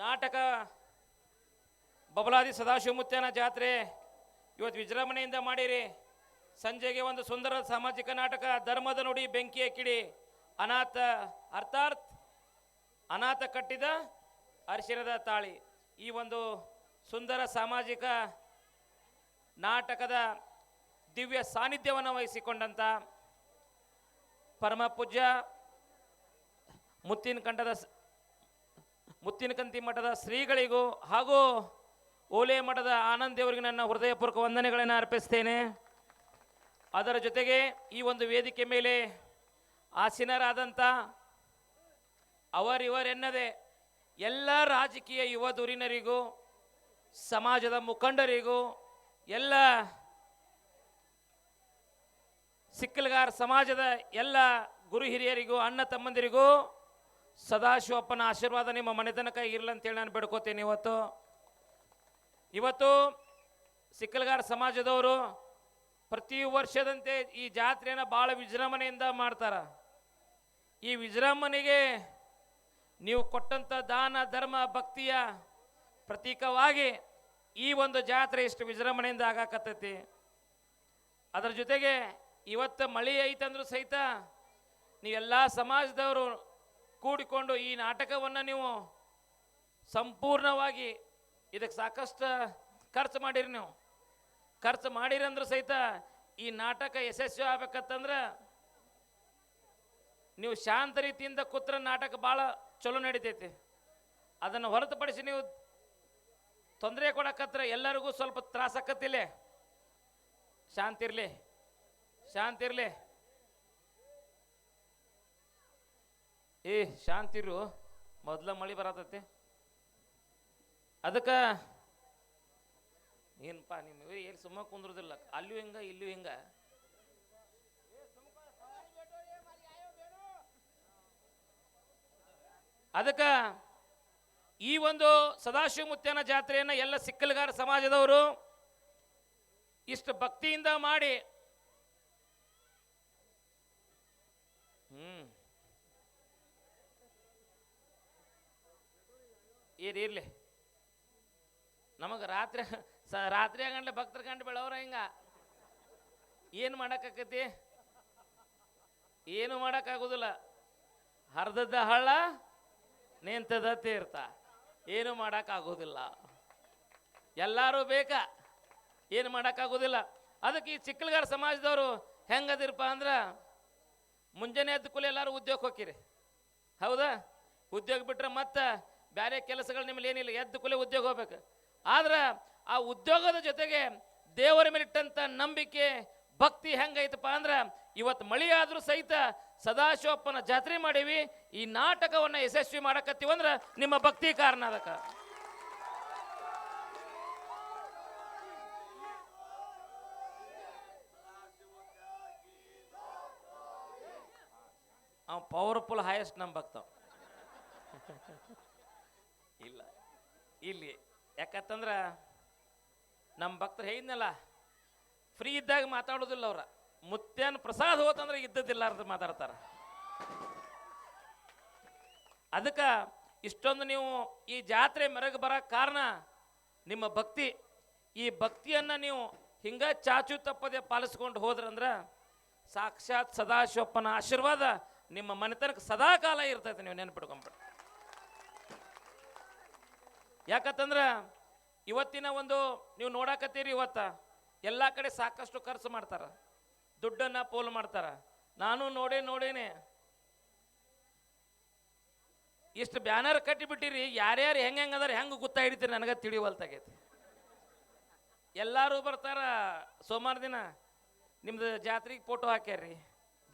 ನಾಟಕ ಬಬಲಾದಿ ಸದಾಶಿವಮುತ್ಯನ ಜಾತ್ರೆ ಇವತ್ತು ವಿಜೃಂಭಣೆಯಿಂದ ಮಾಡಿರಿ. ಸಂಜೆಗೆ ಒಂದು ಸುಂದರ ಸಾಮಾಜಿಕ ನಾಟಕ, ಧರ್ಮದ ನುಡಿ, ಬೆಂಕಿಯ ಕಿಡಿ, ಅನಾಥ ಅರ್ಥಾತ್, ಅನಾಥ ಕಟ್ಟಿದ ಅರಿಶಿರದ ತಾಳಿ. ಈ ಒಂದು ಸುಂದರ ಸಾಮಾಜಿಕ ನಾಟಕದ ದಿವ್ಯ ಸಾನ್ನಿಧ್ಯವನ್ನು ವಹಿಸಿಕೊಂಡಂಥ ಪರಮ ಪೂಜ್ಯ ಮುತ್ತಿನ ಕಂಠದ ಮುತ್ತಿನಕಂತಿ ಮಠದ ಶ್ರೀಗಳಿಗೂ ಹಾಗೂ ಓಲೆ ಮಠದ ಆನಂದ್ ದೇವರಿಗೆ ನನ್ನ ಹೃದಯಪೂರ್ವಕ ವಂದನೆಗಳನ್ನು ಅರ್ಪಿಸ್ತೇನೆ. ಅದರ ಜೊತೆಗೆ ಈ ಒಂದು ವೇದಿಕೆ ಮೇಲೆ ಆಸೀನರಾದಂಥ ಅವರಿವರೆನ್ನದೆ ಎಲ್ಲ ರಾಜಕೀಯ ಯುವ ದುರಿನರಿಗೂ ಸಮಾಜದ ಮುಖಂಡರಿಗೂ, ಎಲ್ಲ ಸಿಕ್ಕಲ್ಗಾರ್ ಸಮಾಜದ ಎಲ್ಲ ಗುರು ಹಿರಿಯರಿಗೂ, ಅಣ್ಣ ತಮ್ಮಂದಿರಿಗೂ ಸದಾಶಿವಪ್ಪನ ಆಶೀರ್ವಾದ ನಿಮ್ಮ ಮನೆತನಕ ಇರಲಿ ಅಂತೇಳಿ ನಾನು ಬೇಡ್ಕೋತೇನೆ ಇವತ್ತು. ಇವತ್ತು ಸಿಕ್ಕಲ್ಗಾರ ಸಮಾಜದವರು ಪ್ರತಿ ವರ್ಷದಂತೆ ಈ ಜಾತ್ರೆಯನ್ನು ಭಾಳ ವಿಜೃಂಭಣೆಯಿಂದ ಮಾಡ್ತಾರ. ಈ ವಿಜೃಂಭಣೆಗೆ ನೀವು ಕೊಟ್ಟಂಥ ದಾನ, ಧರ್ಮ, ಭಕ್ತಿಯ ಪ್ರತೀಕವಾಗಿ ಈ ಒಂದು ಜಾತ್ರೆ ಇಷ್ಟು ವಿಜೃಂಭಣೆಯಿಂದ ಆಗಾಕತ್ತೈತಿ. ಅದರ ಜೊತೆಗೆ ಇವತ್ತು ಮಳೆ ಐತಂದ್ರೂ ಸಹಿತ ನೀವೆಲ್ಲ ಸಮಾಜದವರು ಕೂಡಿಕೊಂಡು ಈ ನಾಟಕವನ್ನು ನೀವು ಸಂಪೂರ್ಣವಾಗಿ ಇದಕ್ಕೆ ಸಾಕಷ್ಟು ಖರ್ಚು ಮಾಡಿರಿ ನೀವು. ಖರ್ಚು ಮಾಡಿರಿ ಅಂದ್ರೆ ಸಹಿತ ಈ ನಾಟಕ ಯಶಸ್ವಿ ಆಗ್ಬೇಕಂತಂದ್ರೆ ನೀವು ಶಾಂತ ರೀತಿಯಿಂದ ಕೂತ್ರ ನಾಟಕ ಭಾಳ ಚಲೋ ನಡೀತೈತಿ. ಅದನ್ನು ಹೊರತುಪಡಿಸಿ ನೀವು ತೊಂದರೆ ಕೊಡಕತ್ರ ಎಲ್ಲರಿಗೂ ಸ್ವಲ್ಪ ತ್ರಾಸಕ್ಕತ್ತಿಲ್ಲೇ ಶಾಂತಿ ಇರಲಿ ಶಾಂತಿ ಇರಲಿ ಏ, ಶಾಂತಿರು, ಮೊದಲ ಮಳಿ ಬರತೈತಿ. ಅದಕ್ಕೆ ಏನಪ್ಪ ನಿಮ್ಮ ಏನು ಸುಮ್ಮ ಕುಂದ್ರದಿಲ್ಲ. ಅಲ್ಲೂ ಹಿಂಗ, ಇಲ್ಲೂ ಹಿಂಗ? ಅದಕ್ಕೆ ಈ ಒಂದು ಸದಾಶಿವ ಮುತ್ಯನ ಜಾತ್ರೆಯನ್ನು ಎಲ್ಲ ಸಿಕ್ಕಲ್ಗಾರ ಸಮಾಜದವರು ಇಷ್ಟು ಭಕ್ತಿಯಿಂದ ಮಾಡಿ ಇರ್ಲಿ ಇರ್ಲಿ. ನಮಗೆ ರಾತ್ರಿ, ಸ, ರಾತ್ರಿ ಆಗಂಡ್ಲೆ ಭಕ್ತರ ಕಂಡು ಬೆಳವ್ರ ಹಿಂಗ. ಏನು ಮಾಡೋಕ್ಕಾಕತಿ ಏನು ಮಾಡೋಕ್ಕಾಗೋದಿಲ್ಲ. ಹರಿದದ್ದ ಹಳ್ಳ ನಿಂತದ ತೀರ್ಥ. ಏನು ಮಾಡೋಕ್ಕಾಗೋದಿಲ್ಲ. ಎಲ್ಲರೂ ಬೇಕಾ. ಏನು ಮಾಡೋಕ್ಕಾಗೋದಿಲ್ಲ. ಅದಕ್ಕೆ ಈ ಚಿಕ್ಕಲ್ಗಾರ ಸಮಾಜದವರು ಹೆಂಗದಿರಪ್ಪ ಅಂದ್ರೆ, ಮುಂಜಾನೆ ಎದ್ದ ಕೂಲಿ ಎಲ್ಲರೂ ಉದ್ಯೋಗ ಹೋಗಿರಿ ಹೌದಾ? ಉದ್ಯೋಗ ಬಿಟ್ರೆ ಮತ್ತೆ ಬೇರೆ ಕೆಲಸಗಳು ನಿಮ್ಮಲ್ಲಿ ಏನಿಲ್ಲ, ಎದ್ದು ಕೂಲೆ ಉದ್ಯೋಗ ಹೋಗ್ಬೇಕು. ಆದ್ರೆ ಆ ಉದ್ಯೋಗದ ಜೊತೆಗೆ ದೇವರ ಮೇಲಿಟ್ಟಂಥ ನಂಬಿಕೆ, ಭಕ್ತಿ ಹೆಂಗೈತಪ್ಪ ಅಂದ್ರೆ ಇವತ್ತು ಮಳಿ ಆದ್ರೂ ಸಹಿತ ಸದಾಶಿವಪ್ಪನ ಜಾತ್ರೆ ಮಾಡೀವಿ, ಈ ನಾಟಕವನ್ನು ಯಶಸ್ವಿ ಮಾಡಕತ್ತೀವಂದ್ರೆ ನಿಮ್ಮ ಭಕ್ತಿ ಕಾರಣ ಅದಕ್ಕೆ. ಪವರ್ಫುಲ್ ಹೈಯೆಸ್ಟ್ ನಮ್ಮ ಭಕ್ತ. ಇಲ್ಲಿ ಯಾಕಂತಂದ್ರ ನಮ್ಮ ಭಕ್ತರು ಹೇಳಿದ್ನಲ್ಲ ಫ್ರೀ ಇದ್ದಾಗ ಮಾತಾಡೋದಿಲ್ಲ ಅವ್ರ. ಮುತ್ತೇನ ಪ್ರಸಾದ್ ಹೋತಂದ್ರೆ ಇದ್ದದಿಲ್ಲ ಅಂತ ಮಾತಾಡ್ತಾರ. ಅದಕ್ಕೆ ಇಷ್ಟೊಂದು ನೀವು ಈ ಜಾತ್ರೆ ಮೆರಗ ಬರಕ್ಕೆ ಕಾರಣ ನಿಮ್ಮ ಭಕ್ತಿ. ಈ ಭಕ್ತಿಯನ್ನು ನೀವು ಹಿಂಗ ಚಾಚು ತಪ್ಪದೆ ಪಾಲಿಸ್ಕೊಂಡು ಹೋದ್ರಂದ್ರೆ ಸಾಕ್ಷಾತ್ ಸದಾಶಿವಪ್ಪನ ಆಶೀರ್ವಾದ ನಿಮ್ಮ ಮನೆತನಕ್ಕೆ ಸದಾ ಕಾಲ ಇರ್ತೈತೆ ನೀವು ನೆನ್ಪಿಟ್ಕೊಂಬಿಟ್ಟು ಯಾಕಂತಂದ್ರೆ ಇವತ್ತಿನ ಒಂದು ನೀವು ನೋಡಾಕತ್ತೀರಿ ಇವತ್ತ ಎಲ್ಲ ಕಡೆ ಸಾಕಷ್ಟು ಖರ್ಚು ಮಾಡ್ತಾರ, ದುಡ್ಡನ್ನ ಪೋಲು ಮಾಡ್ತಾರ. ನಾನು ನೋಡೇ ನೋಡೇನೆ. ಇಷ್ಟು ಬ್ಯಾನರ್ ಕಟ್ಟಿಬಿಟ್ಟಿರಿ, ಯಾರ್ಯಾರು ಹೆಂಗೆ ಹೆಂಗೆ ಅದಾರ ಹೆಂಗೆ ಗೊತ್ತಾ ಹಿಡಿತೀರಿ ನನಗೆ ತಿಳಿವಲ್ತಾಗೈತಿ. ಎಲ್ಲರೂ ಬರ್ತಾರ, ಸೋಮವಾರ ದಿನ ನಿಮ್ದು ಜಾತ್ರೆಗೆ ಫೋಟೋ ಹಾಕ್ಯಾರ್ರಿ,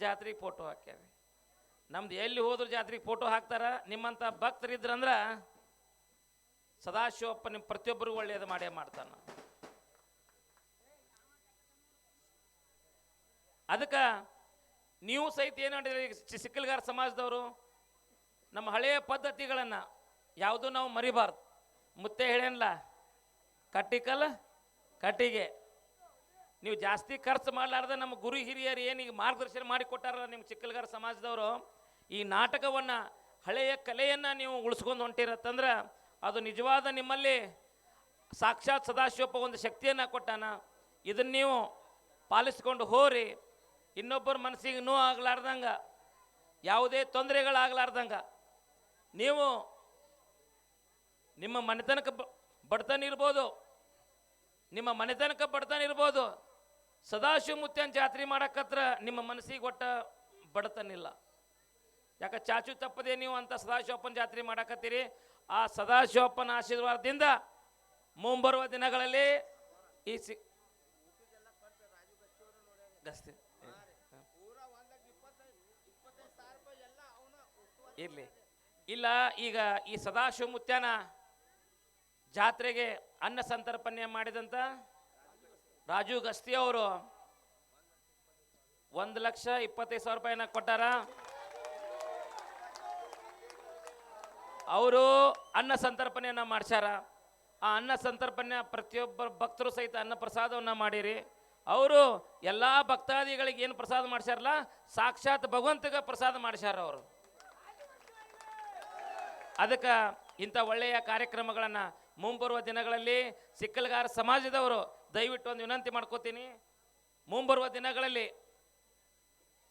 ಜಾತ್ರೆಗೆ ಫೋಟೋ ಹಾಕ್ಯಾರ್ರಿ. ನಮ್ದು ಎಲ್ಲಿ ಹೋದ್ರು ಜಾತ್ರೆಗೆ ಫೋಟೋ ಹಾಕ್ತಾರ ನಿಮ್ಮಂಥ ಭಕ್ತರಿದ್ರಂದ್ರೆ ಸದಾಶಿವಪ್ಪ ನಿಮ್ಮ ಪ್ರತಿಯೊಬ್ಬರಿಗೂ ಒಳ್ಳೆಯದು ಮಾಡೇ ಮಾಡ್ತಾನ. ಅದಕ್ಕೆ ನೀವು ಸಹಿತ ಏನು ಮಾಡಿದ್ರಿ? ಸಿಕ್ಕಲ್ಗಾರ ಸಮಾಜದವರು ನಮ್ಮ ಹಳೆಯ ಪದ್ಧತಿಗಳನ್ನು ಯಾವುದೂ ನಾವು ಮರಿಬಾರ್ದು. ಮುತ್ತೆ ಹೇಳೇನಲ್ಲ ಕಟ್ಟಿಕಲ್ಲ ಕಟ್ಟಿಗೆ. ನೀವು ಜಾಸ್ತಿ ಖರ್ಚು ಮಾಡಲಾರ್ದ ನಮ್ಮ ಗುರು ಹಿರಿಯರು ಏನೀಗ ಮಾರ್ಗದರ್ಶನ ಮಾಡಿಕೊಟ್ಟಾರಲ್ಲ ನಿಮ್ಮ ಚಿಕ್ಕಲ್ಗಾರ ಸಮಾಜದವರು, ಈ ನಾಟಕವನ್ನು ಹಳೆಯ ಕಲೆಯನ್ನು ನೀವು ಉಳಿಸ್ಕೊಂಡು ಹೊಂಟಿರತ್ತಂದ್ರೆ ಅದು ನಿಜವಾದ ನಿಮ್ಮಲ್ಲಿ ಸಾಕ್ಷಾತ್ ಸದಾಶಿವಪ್ಪ ಒಂದು ಶಕ್ತಿಯನ್ನು ಕೊಟ್ಟಾನ. ಇದನ್ನ ನೀವು ಪಾಲಿಸ್ಕೊಂಡು ಹೋರಿ. ಇನ್ನೊಬ್ಬರ ಮನಸ್ಸಿಗೆ ನೋವು ಆಗ್ಲಾರ್ದಂಗ, ಯಾವುದೇ ತೊಂದರೆಗಳಾಗಲಾರ್ದಂಗ, ನೀವು ನಿಮ್ಮ ಮನೆತನಕ ಬಡತನ ಇರ್ಬೋದು. ನಿಮ್ಮ ಮನೆತನಕ ಬಡತನ ಇರ್ಬೋದು. ಸದಾಶಿವ ಮುತ್ಯನ್ ಜಾತ್ರೆ ಮಾಡೋಕ್ಕತ್ರ ನಿಮ್ಮ ಮನಸ್ಸಿಗೆ ಕೊಟ್ಟ ಬಡತನ ಇಲ್ಲ. ಯಾಕೆ ಚಾಚು ತಪ್ಪದೆ ನೀವು ಅಂತ ಸದಾಶಿವಪ್ಪನ ಜಾತ್ರೆ ಮಾಡಕತ್ತೀರಿ? ಆ ಸದಾಶಿವಪ್ಪನ ಆಶೀರ್ವಾದದಿಂದ ಮುಂಬರುವ ದಿನಗಳಲ್ಲಿ ಈ ಸಿ ಗಸ್ತಿ ಇರ್ಲಿ. ಇಲ್ಲ, ಈಗ ಈ ಸದಾಶಿವ ಮುತ್ಯಾನ ಜಾತ್ರೆಗೆ ಅನ್ನ ಸಂತರ್ಪಣೆ ಮಾಡಿದಂತ ರಾಜು ಗಸ್ತಿ ಅವರು ಒಂದು ಲಕ್ಷ ಇಪ್ಪತ್ತೈದು ಸಾವಿರ ರೂಪಾಯಿನ ಕೊಟ್ಟಾರ. ಅವರು ಅನ್ನ ಸಂತರ್ಪಣೆಯನ್ನ ಮಾಡ್ಸ್ಯಾರ. ಆ ಅನ್ನ ಸಂತರ್ಪಣೆ ಪ್ರತಿಯೊಬ್ಬ ಭಕ್ತರು ಸಹಿತ ಅನ್ನ ಪ್ರಸಾದವನ್ನ ಮಾಡಿರಿ. ಅವರು ಎಲ್ಲ ಭಕ್ತಾದಿಗಳಿಗೆ ಏನು ಪ್ರಸಾದ ಮಾಡ್ಸ್ಯಾರಲ್ಲ? ಸಾಕ್ಷಾತ್ ಭಗವಂತಗ ಪ್ರಸಾದ ಮಾಡ್ಸ್ಯಾರ ಅವರು. ಅದಕ್ಕೆ ಇಂಥ ಒಳ್ಳೆಯ ಕಾರ್ಯಕ್ರಮಗಳನ್ನು ಮುಂಬರುವ ದಿನಗಳಲ್ಲಿ ಸಿಕ್ಕಲ್ಗಾರ ಸಮಾಜದವರು ದಯವಿಟ್ಟು ಒಂದು ವಿನಂತಿ ಮಾಡ್ಕೋತೀನಿ. ಮುಂಬರುವ ದಿನಗಳಲ್ಲಿ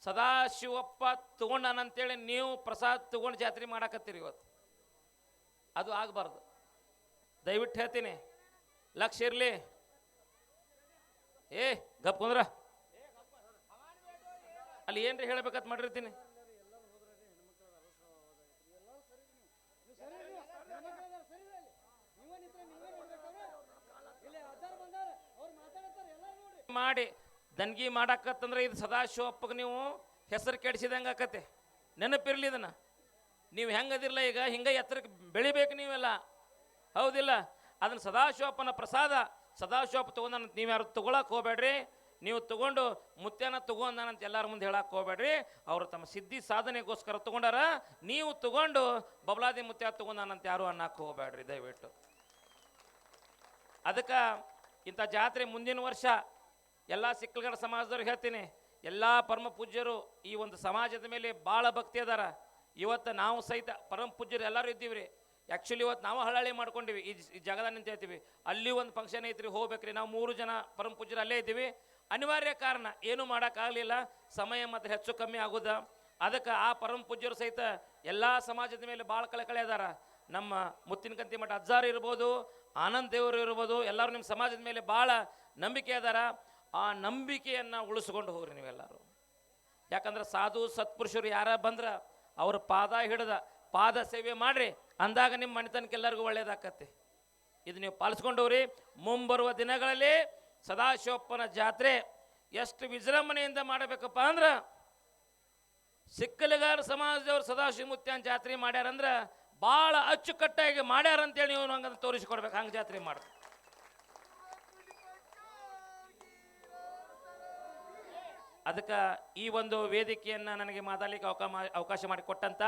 ಸದಾಶಿವಪ್ಪ ತಗೊಂಡಾನಂತೇಳಿ ನೀವು ಪ್ರಸಾದ್ ತಗೊಂಡು ಜಾತ್ರೆ ಮಾಡಾಕತ್ತೀರಿ ಇವತ್ತು. ಅದು ಆಗಬಾರ್ದು. ದಯವಿಟ್ಟು ಹೇಳ್ತೀನಿ. ಲಕ್ಷ ಇರಲಿ. ಏ, ಗಪ್ ಅಂದ್ರ ಅಲ್ಲಿ ಏನ್ರಿ ಹೇಳ್ಬೇಕಂತ ಮಾಡಿರ್ತೀನಿ? ಮಾಡಿ. ದನ್ಗಿ ಮಾಡಾಕತ್ತಂದ್ರೆ ಇದು ಸದಾಶಿವಪ್ಪಗೆ ನೀವು ಹೆಸರು ಕೆಡಿಸಿದಂಗೆ ಆಕತ್ತೆ ನೆನಪಿರ್ಲಿ ಇದನ್ನ. ನೀವು ಹೆಂಗದಿರಲ್ಲ ಈಗ? ಹಿಂಗೆ ಎತ್ತರಕ್ಕೆ ಬೆಳಿಬೇಕು ನೀವೆಲ್ಲ. ಹೌದಿಲ್ಲ? ಅದನ್ನ ಸದಾಶಿವಪ್ಪನ ಪ್ರಸಾದ, ಸದಾಶಿವಪ್ಪ ನೀವು ಯಾರು ತೊಗೊಳಕ್ಕೆ ಹೋಗ್ಬೇಡ್ರಿ. ನೀವು ತಗೊಂಡು ಮುತ್ಯನ ತಗೊಂಡಾನಂತ ಎಲ್ಲರ ಮುಂದೆ ಹೇಳಕ್ಕೆ ಹೋಗ್ಬೇಡ್ರಿ. ಅವರು ತಮ್ಮ ಸಿದ್ಧಿ ಸಾಧನೆಗೋಸ್ಕರ ತಗೊಂಡಾರ ನೀವು ತಗೊಂಡು ಬಬಲಾದಿ ಮುತ್ಯ ತಗೊಂಡಾನಂತ ಯಾರು ಅನ್ನಕ್ಕೆ ಹೋಗ್ಬೇಡ್ರಿ ದಯವಿಟ್ಟು. ಅದಕ್ಕೆ ಇಂಥ ಜಾತ್ರೆ ಮುಂದಿನ ವರ್ಷ ಎಲ್ಲ ಸಿಕ್ಕಲ್ಗಡ ಸಮಾಜದವ್ರಿಗೆ ಹೇಳ್ತೀನಿ. ಎಲ್ಲ ಪರಮ ಪೂಜ್ಯರು ಈ ಒಂದು ಸಮಾಜದ ಮೇಲೆ ಭಾಳ ಭಕ್ತಿ ಅದಾರ. ಇವತ್ತು ನಾವು ಸಹಿತ ಪರಮ ಪೂಜ್ಯರು ಎಲ್ಲರೂ ಇದ್ದೀವಿ ರೀ ಆ್ಯಕ್ಚುಲಿ ಇವತ್ತು ನಾವು ಹಳ್ಳಹಳ್ಳಿ ಮಾಡ್ಕೊಂಡಿವಿ. ಈ ಈ ಜಾಗದ ನಿಂತ ಹೇಳ್ತೀವಿ. ಅಲ್ಲಿ ಒಂದು ಫಂಕ್ಷನ್ ಐತ್ರಿ, ಹೋಗ್ಬೇಕ್ರಿ. ನಾವು ಮೂರು ಜನ ಪರಮ ಪೂಜ್ಯರು ಅಲ್ಲೇ ಇದ್ದೀವಿ. ಅನಿವಾರ್ಯ ಕಾರಣ, ಏನೂ ಮಾಡೋಕ್ಕಾಗಲಿಲ್ಲ. ಸಮಯ ಮತ್ತು ಹೆಚ್ಚು ಕಮ್ಮಿ ಆಗೋದ. ಅದಕ್ಕೆ ಆ ಪರಮ ಪೂಜ್ಯರು ಸಹಿತ ಎಲ್ಲ ಸಮಾಜದ ಮೇಲೆ ಭಾಳ ಕಳಕಳಿ ಅದಾರ. ನಮ್ಮ ಮುತ್ತಿನಕಂತಿ ಮಠ ಅಜ್ಜಾರು ಇರ್ಬೋದು, ಆನಂದ್ ದೇವರು ಇರ್ಬೋದು, ಎಲ್ಲರೂ ನಿಮ್ಮ ಸಮಾಜದ ಮೇಲೆ ಭಾಳ ನಂಬಿಕೆ ಅದಾರ. ಆ ನಂಬಿಕೆಯನ್ನು ಉಳಿಸ್ಕೊಂಡು ಹೋಗ್ರಿ ನೀವೆಲ್ಲರೂ. ಯಾಕಂದ್ರೆ ಸಾಧು ಸತ್ಪುರುಷರು ಯಾರ ಬಂದ್ರ ಅವ್ರ ಪಾದ ಹಿಡಿದ ಪಾದ ಸೇವೆ ಮಾಡ್ರಿ, ಅಂದಾಗ ನಿಮ್ಮ ಮನೆತನಕ್ಕೆ ಎಲ್ಲರಿಗೂ ಒಳ್ಳೇದಾಕತ್ತೆ. ಇದು ನೀವು ಪಾಲಿಸ್ಕೊಂಡವ್ರಿ. ಮುಂಬರುವ ದಿನಗಳಲ್ಲಿ ಸದಾಶಿವಪ್ಪನ ಜಾತ್ರೆ ಎಷ್ಟು ವಿಜೃಂಭಣೆಯಿಂದ ಮಾಡಬೇಕಪ್ಪ ಅಂದ್ರೆ, ಸಿಕ್ಕಲಿಗಾರ ಸಮಾಜದವ್ರು ಸದಾಶಿವ ಮುತ್ಯಾನ್ ಜಾತ್ರೆ ಮಾಡ್ಯಾರಂದ್ರೆ ಭಾಳ ಅಚ್ಚುಕಟ್ಟಾಗಿ ಮಾಡ್ಯಾರಂತೇಳಿ ನೀವು ಹಂಗಂತ ತೋರಿಸಿಕೊಡ್ಬೇಕು. ಹಂಗೆ ಜಾತ್ರೆ ಮಾಡಿ ಅದಕ್ಕೆ ಈ ಒಂದು ವೇದಿಕೆಯನ್ನು ನನಗೆ ಮಾತಾಡಲಿಕ್ಕೆ ಅವಕಾಶ ಅವಕಾಶ ಮಾಡಿಕೊಟ್ಟಂಥ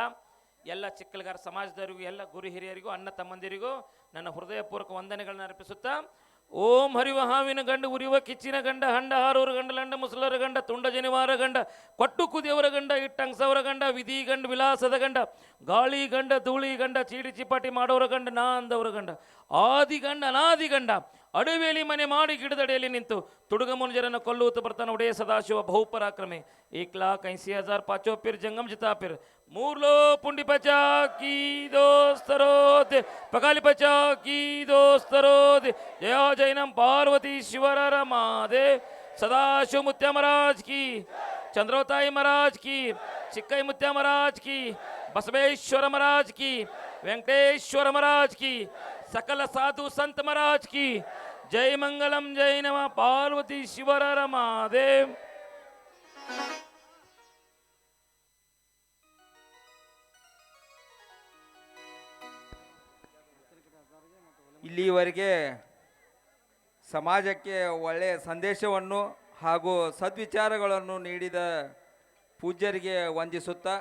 ಎಲ್ಲ ಚಿಕ್ಕಲಗಾರ ಸಮಾಜದವರಿಗೂ, ಎಲ್ಲ ಗುರು ಹಿರಿಯರಿಗೂ, ಅಣ್ಣ ತಮ್ಮಂದಿರಿಗೂ ನನ್ನ ಹೃದಯಪೂರ್ವಕ ವಂದನೆಗಳನ್ನ ಅರ್ಪಿಸುತ್ತಾ, ಓಂ ಹರಿವ ಹಾವಿನ ಗಂಡ, ಉರಿವ ಕಿಚ್ಚಿನ ಗಂಡ, ಹಂಡ ಹಾರೋರ ಗಂಡ, ಲಂಡ ಮುಸಲರ ಗಂಡ, ತುಂಡ ಜನಿವಾರ ಗಂಡ, ಕೊಟ್ಟು ಕುದಿಯವರ ಗಂಡ, ಇಟ್ಟಂಗ್ಸವರ ಗಂಡ, ವಿಧಿ ಗಂಡ, ವಿಲಾಸದ ಗಂಡ, ಗಾಳಿ ಗಂಡ, ಧೂಳಿ ಗಂಡ, ಚೀಡಿ ಚಿಪಾಟಿ ಮಾಡೋರ ಗಂಡ ನಾ ಅಂದವರ ಗಂಡ, ಆದಿ ಗಂಡ, ಅನಾದಿ ಗಂಡ ಅಡವಿಯಲ್ಲಿ ಮನೆ ಮಾಡಿ ಗಿಡದಡಿಯಲ್ಲಿ ನಿಂತು ತುಡುಗ ಮುನುಜರನ್ನು ಕೊಲ್ಲುತ್ತ ಬರ್ತಾನೆ ಒಡೆಯ ಸದಾಶಿವ ಬಹುಪರಾಕ್ರಮೆ. ಏಕ್ ಲಾಕ್ ಐಸಿ ಹಜಾರ್ ಪಾಚೋ ಪಿರ್ ಜಂಗಮ್ ಜಿತಾ ಪಿರ್ ಮೂರ್ಲೋ ಪುಂಡಿ ಪಚಾ ಕೀ ದೋಸ್ತರೋದೆ ಪಗಾಲಿ ಪಚಾ ಕೀ ದೋಸ್ತರೋದೆ ಜಯ ಜೈನಂ ಪಾರ್ವತಿ ಶಿವರ ಮಾದೆ. ಸದಾಶಿವ ಮುತ್ಯ ಮಹಾರಾಜ್ ಕಿ. ಚಂದ್ರೋತಾಯಿ ಮಹಾರಾಜ್ ಕಿ. ಚಿಕ್ಕೈ ಮುತ್ಯ ಮಹಾರಾಜ್ ಕಿ. ಬಸವೇಶ್ವರ ಮಹಾರಾಜ್ ಕಿ. ವೆಂಕಟೇಶ್ವರ ಮಹಾರಾಜ್ ಕಿ. ಸಕಲ ಸಾಧು ಸಂತ ಮಹಾರಾಜ್ ಕಿ ಜೈ ಮಂಗಲಂ ಜೈ ನಮ ಪಾರ್ವತಿ ಶಿವರರ ಮಹಾದೇವ್ ಇಲ್ಲಿವರೆಗೆ ಸಮಾಜಕ್ಕೆ ಒಳ್ಳೆಯ ಸಂದೇಶವನ್ನು ಹಾಗೂ ಸದ್ವಿಚಾರಗಳನ್ನು ನೀಡಿದ ಪೂಜ್ಯರಿಗೆ ವಂದಿಸುತ್ತಾ